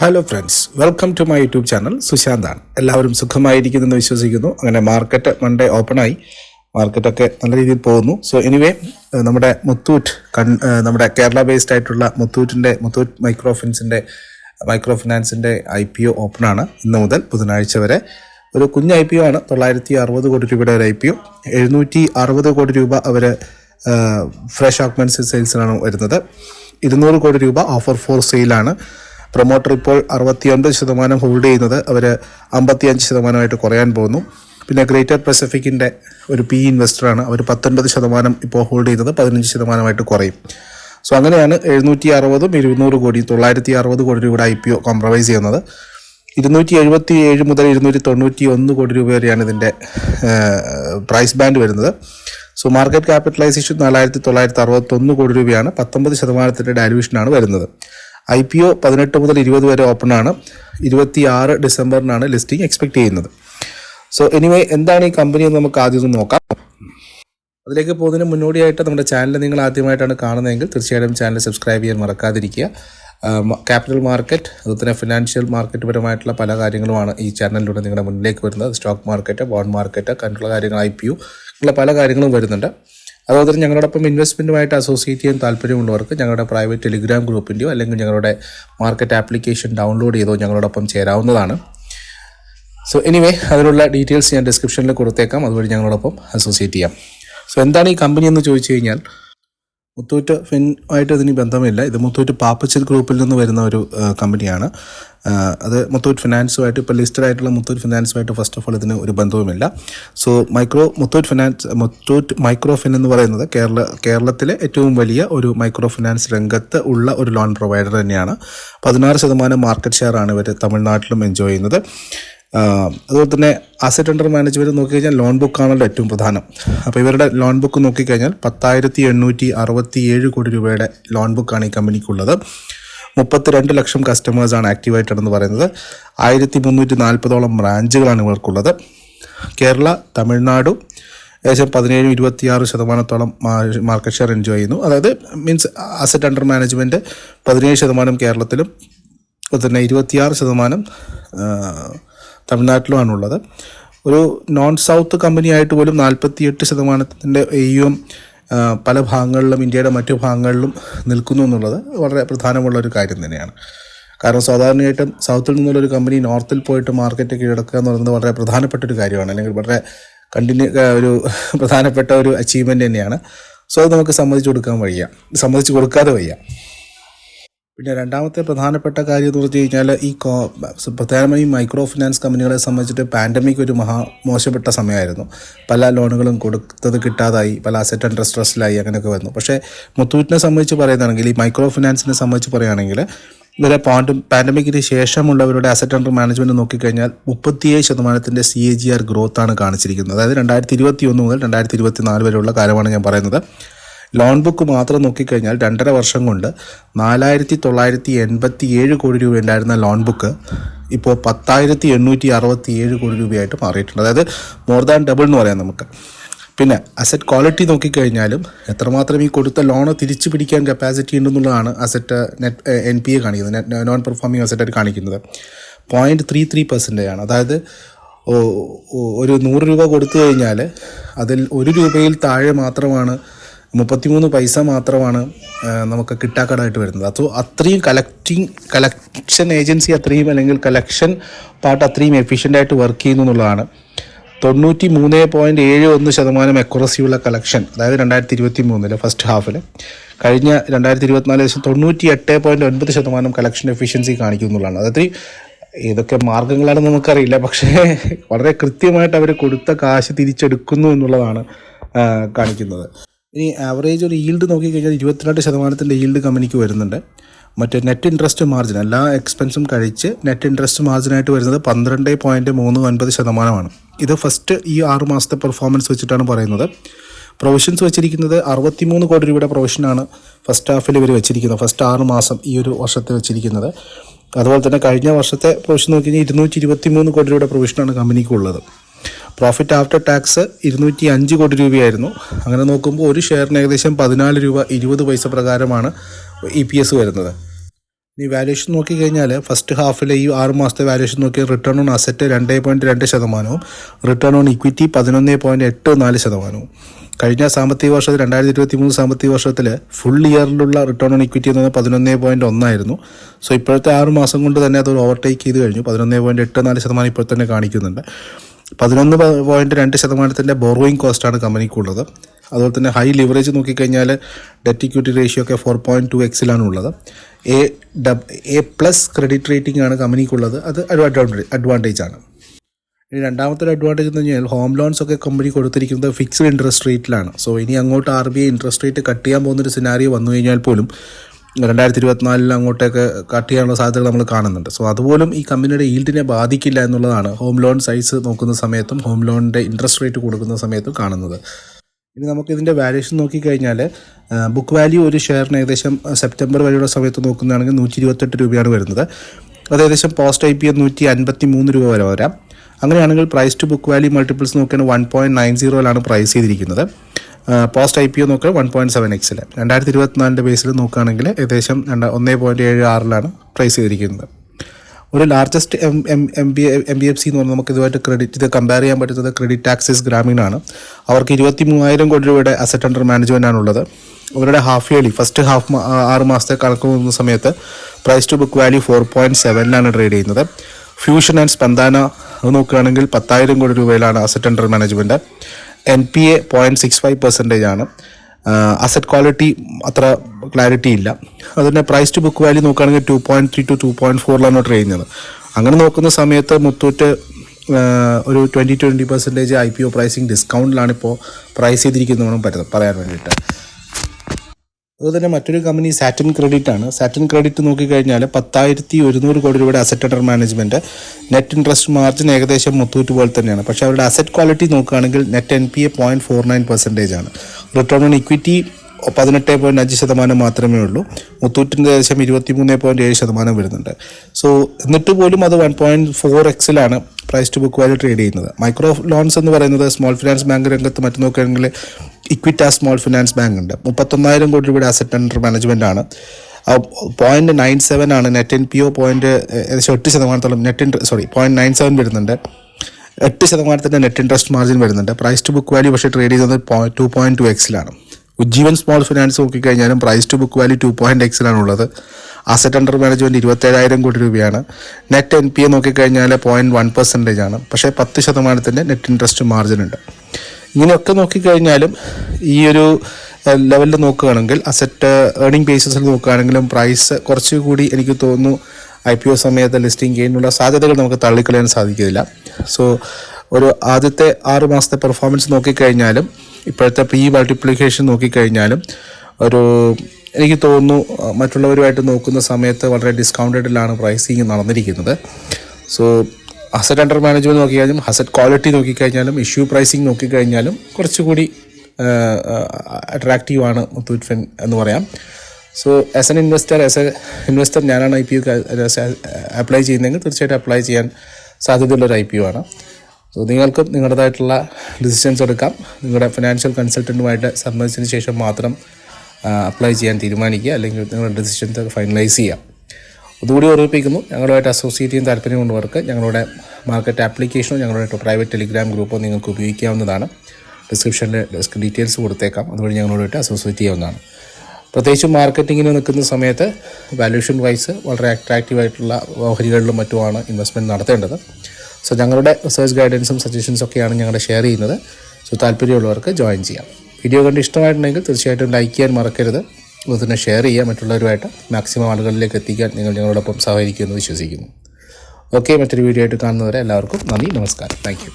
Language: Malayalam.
Hello friends welcome to my YouTube channel സുശാന്താണ് എല്ലാവരും സുഖമായിരിക്കുന്നെന്ന് വിശ്വസിക്കുന്നു. അങ്ങനെ മാർക്കറ്റ് മൺഡേ ആയി. മാർക്കറ്റൊക്കെ നല്ല രീതിയിൽ പോകുന്നു. സോ എനിവേ നമ്മുടെ മുത്തൂറ്റ് കൺ നമ്മുടെ കേരള ബേസ്ഡ് ആയിട്ടുള്ള മുത്തൂറ്റിന്റെ മുത്തൂറ്റ് മൈക്രോ ഫിൻസിന്റെ മൈക്രോ ഫിനാൻസിന്റെ ഐ പി ഒ ഓപ്പണാണ് ഇന്ന് മുതൽ ബുധനാഴ്ച വരെ. ഒരു കുഞ്ഞ് ഐ പി ഒ ആണ്. തൊള്ളായിരത്തി അറുപത് കോടി രൂപയുടെ ഒരു ഐ പി ഒ എഴുന്നൂറ്റി അറുപത് കോടി രൂപ അവർ ഫ്രഷ് ആക്മെൻസ് സെയിൽസിലാണ് വരുന്നത്. ഇരുന്നൂറ് കോടി രൂപ ഓഫർ ഫോർ സെയിലാണ് പ്രൊമോട്ടർ ഇപ്പോൾ അറുപത്തിയൊൻപത് ശതമാനം ഹോൾഡ് ചെയ്യുന്നത് അവർ അമ്പത്തിയഞ്ച് ശതമാനമായിട്ട് കുറയാൻ പോകുന്നു. പിന്നെ ഗ്രേറ്റർ പസഫിക്കിന്റെ ഒരു പി ഇൻവെസ്റ്ററാണ് അവർ പത്തൊൻപത് ശതമാനം ഇപ്പോൾ ഹോൾഡ് ചെയ്യുന്നത് പതിനഞ്ച് ശതമാനമായിട്ട് കുറയും. സോ അങ്ങനെയാണ് എഴുന്നൂറ്റി അറുപതും ഇരുന്നൂറ് കോടി തൊള്ളായിരത്തി അറുപത് കോടി രൂപയുടെ ഐ പി ഒ കോംപ്രമൈസ് ചെയ്യുന്നത്. ഇരുന്നൂറ്റി എഴുപത്തി ഏഴ് മുതൽ ഇരുന്നൂറ്റി തൊണ്ണൂറ്റി ഒന്ന് കോടി രൂപ വരെയാണ് ഇതിന്റെ പ്രൈസ് ബാൻഡ് വരുന്നത്. സോ മാർക്കറ്റ് ക്യാപിറ്റലൈസേഷൻ നാലായിരത്തി തൊള്ളായിരത്തി അറുപത്തൊന്ന് കോടി രൂപയാണ്. പത്തൊമ്പത് ശതമാനത്തിന്റെ ഡാലുവേഷനാണ് വരുന്നത്. ഐ പി ഒ പതിനെട്ട് മുതൽ ഇരുപത് വരെ ഓപ്പൺ ആണ് ഇരുപത്തി ആറ് ഡിസംബറിനാണ് ലിസ്റ്റിംഗ് എക്സ്പെക്ട് ചെയ്യുന്നത്. സോ എനിവേ എന്താണ് ഈ കമ്പനി എന്ന് നമുക്ക് ആദ്യം ഒന്ന് നോക്കാം. അതിലേക്ക് പോകുന്നതിന് മുന്നോടിയായിട്ട് നമ്മുടെ ചാനൽ നിങ്ങൾ ആദ്യമായിട്ടാണ് കാണുന്നതെങ്കിൽ തീർച്ചയായിട്ടും ചാനൽ സബ്സ്ക്രൈബ് ചെയ്യാൻ മറക്കാതിരിക്കുക. ക്യാപിറ്റൽ മാർക്കറ്റ് അതുപോലെ തന്നെ ഫിനാൻഷ്യൽ മാർക്കറ്റ് പരമായിട്ടുള്ള പല കാര്യങ്ങളുമാണ് ഈ ചാനലിലൂടെ നിങ്ങളുടെ മുന്നിലേക്ക് വരുന്നത്. സ്റ്റോക്ക് മാർക്കറ്റ് ബോണ്ട് മാർക്കറ്റ് കണ്ടുള്ള കാര്യങ്ങൾ ഐ പി യു ഉള്ള പല കാര്യങ്ങളും വരുന്നുണ്ട്. തന്നെ ഞങ്ങളോടൊപ്പം ഇൻവെസ്റ്റ്മെന്റുമായിട്ട് അസോസിയേറ്റ് ചെയ്യാൻ താല്പര്യമുള്ളവർക്ക് ഞങ്ങളുടെ പ്രൈവറ്റ് ടെലിഗ്രാം ഗ്രൂപ്പിന്റെയോ അല്ലെങ്കിൽ ഞങ്ങളുടെ മാർക്കറ്റ് ആപ്ലിക്കേഷൻ ഡൗൺലോഡ് ചെയ്തോ ഞങ്ങളോടൊപ്പം ചേരാവുന്നതാണ്. സോ എനിവേ അതിനുള്ള ഡീറ്റെയിൽസ് ഞാൻ ഡിസ്ക്രിപ്ഷനിൽ കൊടുത്തേക്കാം. അതുവഴി ഞങ്ങളോടൊപ്പം അസോസിയേറ്റ് ചെയ്യാം. സോ എന്താണ് ഈ കമ്പനി എന്ന് ചോദിച്ചു കഴിഞ്ഞാൽ മുത്തൂറ്റ് ഫിൻ ആയിട്ട് ഇതിന് ബന്ധമില്ല. ഇത് മുത്തൂറ്റ് പാപ്പച്ചൽ ഗ്രൂപ്പിൽ നിന്ന് വരുന്ന ഒരു കമ്പനിയാണ്. അത് മുത്തൂറ്റ് ഫിനാൻസുമായിട്ട് ഇപ്പോൾ ലിസ്റ്റഡ് ആയിട്ടുള്ള മുത്തൂറ്റ് ഫിനാൻസുമായിട്ട് ഫസ്റ്റ് ഓഫ് ഓൾ ഇതിന് ഒരു ബന്ധവുമില്ല. So micro Muthoot finance Muthoot micro fin എന്ന് പറയുന്നത് കേരള കേരളത്തിലെ ഏറ്റവും വലിയ ഒരു മൈക്രോ ഫിനാൻസ് രംഗത്ത് ഉള്ള ഒരു ലോൺ പ്രൊവൈഡർ തന്നെയാണ്. പതിനാറ് ശതമാനം മാർക്കറ്റ് ഷെയർ ആണ് ഇവർ തമിഴ്നാട്ടിലും എൻജോയ് ചെയ്യുന്നത്. അതുപോലെ തന്നെ അസറ്റ് അണ്ടർ മാനേജ്മെന്റ് നോക്കിക്കഴിഞ്ഞാൽ ലോൺ ബുക്ക് ബുക്കാണല്ലോ ഏറ്റവും പ്രധാനം. അപ്പോൾ ഇവരുടെ ലോൺ ബുക്ക് നോക്കിക്കഴിഞ്ഞാൽ പത്തായിരത്തി എണ്ണൂറ്റി അറുപത്തി ഏഴ് കോടി രൂപയുടെ ലോൺ ബുക്കാണ് ഈ കമ്പനിക്കുള്ളത്. മുപ്പത്തിരണ്ട് ലക്ഷം കസ്റ്റമേഴ്സാണ് ആക്റ്റീവായിട്ടാണെന്ന് പറയുന്നത് ആയിരത്തി മുന്നൂറ്റി നാൽപ്പതോളം ബ്രാഞ്ചുകളാണ് ഇവർക്കുള്ളത്. കേരള തമിഴ്നാട് ഏകദേശം പതിനേഴും ഇരുപത്തിയാറ് ശതമാനത്തോളം മാർക്കറ്റ് ഷെയർ എൻജോയ് ചെയ്യുന്നു. അതായത് മീൻസ് അസറ്റ് അണ്ടർ മാനേജ്മെന്റ് പതിനേഴ് ശതമാനം കേരളത്തിലും അതുപോലെ തന്നെ ഇരുപത്തിയാറ് ശതമാനം തമിഴ്നാട്ടിലുമാണുള്ളത്. ഒരു നോൺ സൗത്ത് കമ്പനിയായിട്ട് പോലും നാൽപ്പത്തിയെട്ട് ശതമാനത്തിന്റെ എയും പല ഭാഗങ്ങളിലും ഇന്ത്യയുടെ മറ്റു ഭാഗങ്ങളിലും നിൽക്കുന്നു എന്നുള്ളത് വളരെ പ്രധാനമുള്ള ഒരു കാര്യം തന്നെയാണ്. കാരണം സാധാരണയായിട്ടും സൗത്തിൽ നിന്നുള്ള ഒരു കമ്പനി നോർത്തിൽ പോയിട്ട് മാർക്കറ്റ് കീഴടക്കുക എന്ന് പറയുന്നത് വളരെ പ്രധാനപ്പെട്ട ഒരു കാര്യമാണ് അല്ലെങ്കിൽ വളരെ കണ്ടിന്യൂ ഒരു പ്രധാനപ്പെട്ട ഒരു അച്ചീവ്മെന്റ് തന്നെയാണ്. സോ അത് നമുക്ക് സമ്മതിച്ചു കൊടുക്കാൻ വയ്യ. സമ്മതിച്ചു കൊടുക്കാതെ വയ്യ. പിന്നെ രണ്ടാമത്തെ പ്രധാനപ്പെട്ട കാര്യം എന്ന് പറഞ്ഞു കഴിഞ്ഞാൽ ഈ കോ പ്രധാനമായും മൈക്രോ ഫിനാൻസ് കമ്പനികളെ സംബന്ധിച്ചിട്ട് പാൻഡമിക് ഒരു മഹാ മോശപ്പെട്ട സമയമായിരുന്നു. പല ലോണുകളും കൊടുത്തത് കിട്ടാതായി പല അസറ്റ് അണ്ടർ സ്ട്രെസ്സിലായി അങ്ങനെയൊക്കെ വന്നു. പക്ഷേ മുത്തൂറ്റിനെ സംബന്ധിച്ച് പറയുകയാണെങ്കിൽ ഈ മൈക്രോ ഫിനാൻസിനെ സംബന്ധിച്ച് പറയുകയാണെങ്കിൽ ഇവരെ പാൻഡ് പാൻഡമിക്കിന് ശേഷമുള്ളവരുടെ അസറ്റ് അണ്ടർ മാനേജ്മെന്റ് നോക്കിക്കഴിഞ്ഞാൽ മുപ്പത്തിയേഴ് ശതമാനത്തിന്റെ സി എ ജി ആർ ഗ്രോത്താണ് കാണിച്ചിരിക്കുന്നത്. അതായത് രണ്ടായിരത്തി ഇരുപത്തി ഒന്ന് മുതൽ രണ്ടായിരത്തി ഇരുപത്തി നാല് വരെയുള്ള കാലമാണ് ഞാൻ പറയുന്നത്. ലോൺ ബുക്ക് മാത്രം നോക്കിക്കഴിഞ്ഞാൽ രണ്ടര വർഷം കൊണ്ട് നാലായിരത്തി തൊള്ളായിരത്തി എൺപത്തി ഏഴ് കോടി രൂപ ഉണ്ടായിരുന്ന ലോൺ ബുക്ക് ഇപ്പോൾ പത്തായിരത്തി എണ്ണൂറ്റി അറുപത്തി ഏഴ് കോടി രൂപയായിട്ട് മാറിയിട്ടുണ്ട്. അതായത് മോർ ദാൻ ഡബിൾ എന്ന് പറയാം നമുക്ക്. പിന്നെ അസറ്റ് ക്വാളിറ്റി നോക്കിക്കഴിഞ്ഞാലും എത്രമാത്രം ഈ കൊടുത്ത ലോണ് തിരിച്ചു പിടിക്കാൻ capacity ഉണ്ടെന്നുള്ളതാണ് asset net N P A കാണിക്കുന്നത് നെറ്റ് നോൺ പെർഫോമിംഗ് അസറ്റായിട്ട് കാണിക്കുന്നത്. പോയിന്റ് ത്രീ ത്രീ പെർസെന്റേജ് ആണ്. അതായത് ഒരു നൂറ് രൂപ കൊടുത്തു കഴിഞ്ഞാൽ അതിൽ ഒരു രൂപയിൽ താഴെ മാത്രമാണ് മുപ്പത്തിമൂന്ന് പൈസ മാത്രമാണ് നമുക്ക് കിട്ടാക്കടായിട്ട് വരുന്നത്. അപ്പോൾ അത്രയും കളക്റ്റിംഗ് കളക്ഷൻ ഏജൻസി അത്രയും അല്ലെങ്കിൽ കളക്ഷൻ പാർട്ട് അത്രയും എഫിഷ്യന്റായിട്ട് വർക്ക് ചെയ്യുന്നു എന്നുള്ളതാണ്. തൊണ്ണൂറ്റി മൂന്ന് പോയിന്റ് ഏഴ് ഒന്ന് ശതമാനം അക്യുറസിയുള്ള കളക്ഷൻ അതായത് രണ്ടായിരത്തി ഇരുപത്തി മൂന്നിൽ ഫസ്റ്റ് ഹാഫിൽ കഴിഞ്ഞ രണ്ടായിരത്തി ഇരുപത്തിനാല് ലക്ഷം തൊണ്ണൂറ്റി എട്ട് പോയിന്റ് ഒൻപത് ശതമാനം കളക്ഷൻ എഫിഷ്യൻസി കാണിക്കുന്നുള്ളതാണ് അതായത് ഏതൊക്കെ മാർഗങ്ങളാണെന്ന് നമുക്കറിയില്ല പക്ഷേ വളരെ കൃത്യമായിട്ട് അവർ കൊടുത്ത കാശ് തിരിച്ചെടുക്കുന്നു എന്നുള്ളതാണ് കാണിക്കുന്നത്. ഇനി ആവറേജ് ഒരു ഈൽഡ് നോക്കിക്കഴിഞ്ഞാൽ ഇരുപത്തിരണ്ട് ശതമാനത്തിന്റെ ഈൽഡ് കമ്പനിക്ക് വരുന്നുണ്ട്. മറ്റേ നെറ്റ് ഇൻട്രസ്റ്റ് മാർജിൻ എല്ലാ എക്സ്പെൻസും കഴിച്ച് നെറ്റ് ഇൻട്രസ്റ്റ് മാർജിനായിട്ട് വരുന്നത് പന്ത്രണ്ട് പോയിന്റ് മൂന്ന് ഒൻപത് ശതമാനമാണ്. ഇത് ഫസ്റ്റ് ഈ ആറ് മാസത്തെ പെർഫോമൻസ് വെച്ചിട്ടാണ് പറയുന്നത്. പ്രൊവിഷൻസ് വെച്ചിരിക്കുന്നത് അറുപത്തിമൂന്ന് കോടി രൂപയുടെ പ്രൊവിഷനാണ് ഫസ്റ്റ് ഹാഫിൽ ഇവർ വെച്ചിരിക്കുന്നത്. ഫസ്റ്റ് ആറ് മാസം ഈ ഒരു വർഷത്തെ വെച്ചിരിക്കുന്നത്. അതുപോലെ തന്നെ കഴിഞ്ഞ വർഷത്തെ പ്രൊവിഷൻ നോക്കി കഴിഞ്ഞാൽ ഇരുന്നൂറ്റി ഇരുപത്തി മൂന്ന് കോടി രൂപയുടെ പ്രൊവിഷനാണ് കമ്പനിക്കുള്ളത് പ്രോഫിറ്റ് ആഫ്റ്റർ ടാക്സ് ഇരുന്നൂറ്റി അഞ്ച് കോടി രൂപയായിരുന്നു. അങ്ങനെ നോക്കുമ്പോൾ ഒരു ഷെയറിന് ഏകദേശം പതിനാല് രൂപ ഇരുപത് പൈസ പ്രകാരമാണ് ഇ പി എസ് വരുന്നത്. ഈ വാല്യൂഷൻ നോക്കിക്കഴിഞ്ഞാൽ ഫസ്റ്റ് ഹാഫിലെ ഈ ആറ് മാസത്തെ വാല്യൂഷൻ നോക്കിയ റിട്ടേൺ ഓൺ അസറ്റ് രണ്ട് പോയിന്റ് രണ്ട് ശതമാനവും. റിട്ടേൺ ഓൺ ഇക്വിറ്റി പതിനൊന്ന് പോയിന്റ് എട്ട് നാല് ശതമാനവും. കഴിഞ്ഞ സാമ്പത്തിക വർഷത്തിൽ രണ്ടായിരത്തി ഇരുപത്തി മൂന്ന് സാമ്പത്തിക വർഷത്തിൽ ഫുൾ ഇയറിലുള്ള റിട്ടേൺ ഓൺ ഇക്വിറ്റി എന്ന് പറഞ്ഞാൽ പതിനൊന്ന് പോയിന്റ് ഒന്നായിരുന്നു. സോ ഇപ്പോഴത്തെ ആറ് മാസം കൊണ്ട് തന്നെ അത് ഓവർടേക്ക് ചെയ്ത് കഴിഞ്ഞു. പതിനൊന്ന് പോയിന്റ് എട്ട് നാല് ശതമാനം ഇപ്പോൾ തന്നെ കാണിക്കുന്നുണ്ട്. പതിനൊന്ന് പോയിന്റ് രണ്ട് ശതമാനത്തിന്റെ ബോറോയിങ് കോസ്റ്റാണ് കമ്പനിക്കുള്ളത്. അതുപോലെ തന്നെ ഹൈ ലിവറേജ് നോക്കിക്കഴിഞ്ഞാൽ ഡെറ്റ് ഇക്വിറ്റി റേഷ്യോ ഒക്കെ ഫോർ പോയിന്റ് ടു എക്സിലാണ് ഉള്ളത്. A double A plus credit rating ആണ് കമ്പനിക്കുള്ളത്. അത് അഡ്വാന്റേജ് അഡ്വാന്റേജ് ആണ്. ഇനി രണ്ടാമത്തെ ഒരു അഡ്വാന്റേജ് എന്ന് കഴിഞ്ഞാൽ ഹോം ലോൺസ് ഒക്കെ കമ്പനി കൊടുത്തിരിക്കുന്നത് ഫിക്സ്ഡ് ഇൻട്രസ്റ്റ് റേറ്റിലാണ് സോ ഇനി അങ്ങോട്ട് R B I interest rate cut ചെയ്യാൻ പോകുന്നൊരു സിനാരിയോ വന്നു കഴിഞ്ഞാൽ പോലും രണ്ടായിരത്തി ഇരുപത്തിനാലിൽ അങ്ങോട്ടേക്ക് കട്ട് ചെയ്യാനുള്ള സാധ്യതകൾ നമ്മൾ കാണുന്നുണ്ട്. സോ അതുപോലും ഈ കമ്പനിയുടെ ഈൽഡിനെ ബാധിക്കില്ല എന്നുള്ളതാണ് ഹോം ലോൺ സൈസ് നോക്കുന്ന സമയത്തും ഹോം ലോണിന്റെ ഇൻട്രസ്റ്റ് റേറ്റ് കൊടുക്കുന്ന സമയത്തും കാണുന്നത്. ഇനി നമുക്ക് ഇതിന്റെ വാല്യൂഷൻ നോക്കിക്കഴിഞ്ഞാൽ ബുക്ക് വാല്യൂ ഒരു ഷെയറിന് ഏകദേശം സെപ്റ്റംബർ വരെയുള്ള സമയത്ത് നോക്കുന്നതാണെങ്കിൽ നൂറ്റി ഇരുപത്തെട്ട് രൂപയാണ് വരുന്നത്. അത് ഏകദേശം പോസ്റ്റ് ഐ പി നൂറ്റി അൻപത്തി മൂന്ന് രൂപ വരെ വരാം. അങ്ങനെയാണെങ്കിൽ price to book value multiples നോക്കിയാണ് വൺ പോയിന്റ് നയൻ സീറോയിലാണ് പ്രൈസ് ചെയ്തിരിക്കുന്നത്. പോസ്റ്റ് ഐ പി ഒ നോക്കുക വൺ പോയിന്റ് സെവൻ എക്സിൽ രണ്ടായിരത്തി ഇരുപത്തിനാലിന്റെ ബേസിൽ നോക്കുകയാണെങ്കിൽ ഏകദേശം രണ്ട് ഒന്നേ പോയിന്റ് ഏഴ് ആറിലാണ് പ്രൈസ് ചെയ്തിരിക്കുന്നത്. ഒരു largest M M M B M B F C എന്ന് പറഞ്ഞാൽ നമുക്ക് ഇതുമായിട്ട് ക്രെഡിറ്റ് ഇത് കമ്പയർ ചെയ്യാൻ പറ്റുന്നത് ക്രെഡിറ്റ് ആക്സിസ് ഗ്രാമീണാണ്. അവർക്ക് ഇരുപത്തി മൂവായിരം കോടി രൂപയുടെ അസറ്റ് അണ്ടർ മാനേജ്മെന്റ് ആണുള്ളത് അവരുടെ ഹാഫ് ഇയർലി ഫസ്റ്റ് ഹാഫ് ആറ് മാസത്തെ കണക്ക് നോക്കുന്ന സമയത്ത് price to book value four point സെവനിലാണ് trade ചെയ്യുന്നത്. ഫ്യൂഷൻ ആൻഡ് സ്പന്ദാന അത് നോക്കുകയാണെങ്കിൽ പത്തായിരം കോടി രൂപയിലാണ് asset under management N P A point six five percentage ആണ്. അസറ്റ് ക്വാളിറ്റി അത്ര ക്ലാരിറ്റി ഇല്ല. അതിന്റെ പ്രൈസ് ടു ബുക്ക് വാല്യൂ നോക്കുകയാണെങ്കിൽ two point three two two point ഫോറിലാണ് trade ചെയ്യുന്നത്. അങ്ങനെ നോക്കുന്ന സമയത്ത് മുത്തൂറ്റ് ഒരു twenty twenty percentage I P O pricing ഡിസ്കൗണ്ടിലാണ് ഇപ്പോൾ പ്രൈസ് ചെയ്തിരിക്കുന്നതെന്ന് പറയാൻ വേണ്ടിയിട്ട്. അതുപോലെ മറ്റൊരു കമ്പനി സാറ്റൻ ക്രെഡിറ്റ് ആണ്. സാറ്റൻ ക്രെഡിറ്റ് നോക്കിക്കഴിഞ്ഞാൽ പത്തായിരത്തി ഒരുന്നൂറ് കോടി രൂപയുടെ asset under management net interest margin ഏകദേശം മുത്തൂറ്റ് പോലെ തന്നെയാണ്. പക്ഷേ അവരുടെ അസറ്റ് ക്വാളിറ്റി നോക്കുകയാണെങ്കിൽ net N P A point four nine percentage ആണ്. റിട്ടേൺ ഓൺ ഇക്വിറ്റി പതിനെട്ട് പോയിന്റ് അഞ്ച് ശതമാനം മാത്രമേ ഉള്ളൂ. മുത്തൂറ്റിന്റെ ഏകദേശം ഇരുപത്തി മൂന്ന് പോയിന്റ് ഏഴ് ശതമാനം വരുന്നുണ്ട്. സോ എന്നിട്ട് പോലും അത് one point four എക്സിലാണ് price to book value trade ചെയ്യുന്നത്. മൈക്രോ ലോൺസ് എന്ന് പറയുന്നത് സ്മോൾ ഫിനാൻസ് ബാങ്ക് രംഗത്ത് മറ്റു നോക്കുകയാണെങ്കിൽ ഇക്വിറ്റ സ്മോൾ ഫിനാൻസ് ബാങ്ക് ഉണ്ട്. മുപ്പത്തൊന്നായിരം കോടി രൂപയുടെ അസറ്റ് അണ്ടർ മാനേജ്മെന്റ് ആണ്. പോയിന്റ് നയൻ സെവൻ ആണ് net N P O point ഏകദേശം എട്ട് ശതമാനത്തോളം net sorry point nine seven വരുന്നുണ്ട്. എട്ട് ശതമാനത്തിന്റെ നെറ്റ് ഇൻട്രസ്റ്റ് മാർജിൻ വരുന്നുണ്ട്. പ്രൈസ് ടു ബുക്ക് വാല്യൂ പക്ഷേ ട്രേഡ് ചെയ്യുന്നത് ടു പോയിന്റ് ടു എക്സിലാണ് Ujjivan small finance നോക്കിക്കഴിഞ്ഞാലും price to book value two point എക്സിലാണ് ഉള്ളത് അസറ്റ് അണ്ടർ മാനേജ്മെന്റ് ഇരുപത്തേഴായിരം കോടി രൂപയാണ്. നെറ്റ് എൻ പി എ നോക്കിക്കഴിഞ്ഞാൽ പോയിന്റ് വൺ പെർസെന്റേജ് ആണ്. പക്ഷേ പത്ത് ശതമാനത്തിന്റെ നെറ്റ് ഇൻട്രസ്റ്റ് മാർജിൻ ഉണ്ട്. ഇങ്ങനെയൊക്കെ നോക്കിക്കഴിഞ്ഞാലും ഈ ഒരു ലെവലിൽ നോക്കുകയാണെങ്കിൽ അസറ്റ് ഏർണിംഗ് ബേസിസിൽ നോക്കുകയാണെങ്കിലും പ്രൈസ് കുറച്ചുകൂടി എനിക്ക് തോന്നുന്നു ഐ പി ഒ സമയത്ത് ലിസ്റ്റിംഗ് ചെയ്യാനുള്ള സാധ്യതകൾ നമുക്ക് തള്ളിക്കളയാൻ സാധിക്കില്ല സോ ഒരു ആദ്യത്തെ ആറ് മാസത്തെ പെർഫോമൻസ് നോക്കിക്കഴിഞ്ഞാലും ഇപ്പോഴത്തെ പി മൾട്ടിപ്ലിക്കേഷൻ നോക്കിക്കഴിഞ്ഞാലും ഒരു എനിക്ക് തോന്നുന്നു മറ്റുള്ളവരുമായിട്ട് നോക്കുന്ന സമയത്ത് വളരെ ഡിസ്കൗണ്ടഡിലാണ് പ്രൈസിങ് നടന്നിരിക്കുന്നത്. സോ അസറ്റ് അണ്ടർ മാനേജ്മെന്റ് നോക്കിക്കഴിഞ്ഞാലും അസറ്റ് ക്വാളിറ്റി നോക്കിക്കഴിഞ്ഞാലും ഇഷ്യൂ പ്രൈസിങ് നോക്കിക്കഴിഞ്ഞാലും കുറച്ചുകൂടി അട്രാക്റ്റീവ് ആണ് മുത്തൂറ്റ് ഫെൻ എന്ന് പറയാം. So as an investor as a investor ഞാനാണ് ഐ പി യു അപ്ലൈ ചെയ്യുന്നതെങ്കിൽ തീർച്ചയായിട്ടും അപ്ലൈ ചെയ്യാൻ സാധ്യതയുള്ളൊരു ഐ പി യു ആണ്. സോ നിങ്ങൾക്കും നിങ്ങളുടേതായിട്ടുള്ള ഡിസിഷൻസ് എടുക്കാം. നിങ്ങളുടെ ഫിനാൻഷ്യൽ കൺസൾട്ടന്റുമായിട്ട് സംബന്ധിച്ചതിന് ശേഷം മാത്രം അപ്ലൈ ചെയ്യാൻ തീരുമാനിക്കുക. അല്ലെങ്കിൽ നിങ്ങളുടെ ഡിസിഷൻസ് ഫൈനലൈസ് ചെയ്യാം. അതുകൂടി ഓർമ്മിപ്പിക്കുന്നു ഞങ്ങളുമായിട്ട് അസോസിയേറ്റ് ചെയ്യാൻ താല്പര്യമുള്ളവർക്ക് ഞങ്ങളുടെ മാർക്കറ്റ് ആപ്ലിക്കേഷനോ ഞങ്ങളുടെ പ്രൈവറ്റ് ടെലിഗ്രാം ഗ്രൂപ്പോ നിങ്ങൾക്ക് ഉപയോഗിക്കാവുന്നതാണ്. ഡിസ്ക്രിപ്ഷനിൽ ഡീറ്റെയിൽസ് കൊടുത്തേക്കാം. അതുവഴി ഞങ്ങളോടായിട്ട് അസോസിയേറ്റ് ചെയ്യാവുന്നതാണ്. പ്രത്യേകിച്ചും മാർക്കറ്റിങ്ങിന് നിൽക്കുന്ന സമയത്ത് വാല്യൂഷൻ വൈസ് വളരെ അട്രാക്റ്റീവായിട്ടുള്ള ഓഹരികളിലും മറ്റുമാണ് ഇൻവെസ്റ്റ്മെന്റ് നടത്തേണ്ടത്. സോ ഞങ്ങളുടെ റിസർച്ച് ഗൈഡൻസും സജഷൻസും ഒക്കെയാണ് ഞങ്ങളുടെ ഷെയർ ചെയ്യുന്നത്. സോ താല്പര്യമുള്ളവർക്ക് ജോയിൻ ചെയ്യാം. വീഡിയോ കണ്ട് ഇഷ്ടമായിട്ടുണ്ടെങ്കിൽ തീർച്ചയായിട്ടും ലൈക്ക് ചെയ്യാൻ മറക്കരുത്. അതുപോലെ തന്നെ ഷെയർ ചെയ്യുക മറ്റുള്ളവരുമായിട്ട് മാക്സിമം ആളുകളിലേക്ക് എത്തിക്കാൻ നിങ്ങൾ ഞങ്ങളോടൊപ്പം സഹകരിക്കുമെന്ന് വിശ്വസിക്കുന്നു. ഓക്കെ മറ്റൊരു വീഡിയോ ആയിട്ട് കാണുന്നവരെ എല്ലാവർക്കും നന്ദി നമസ്കാരം. താങ്ക്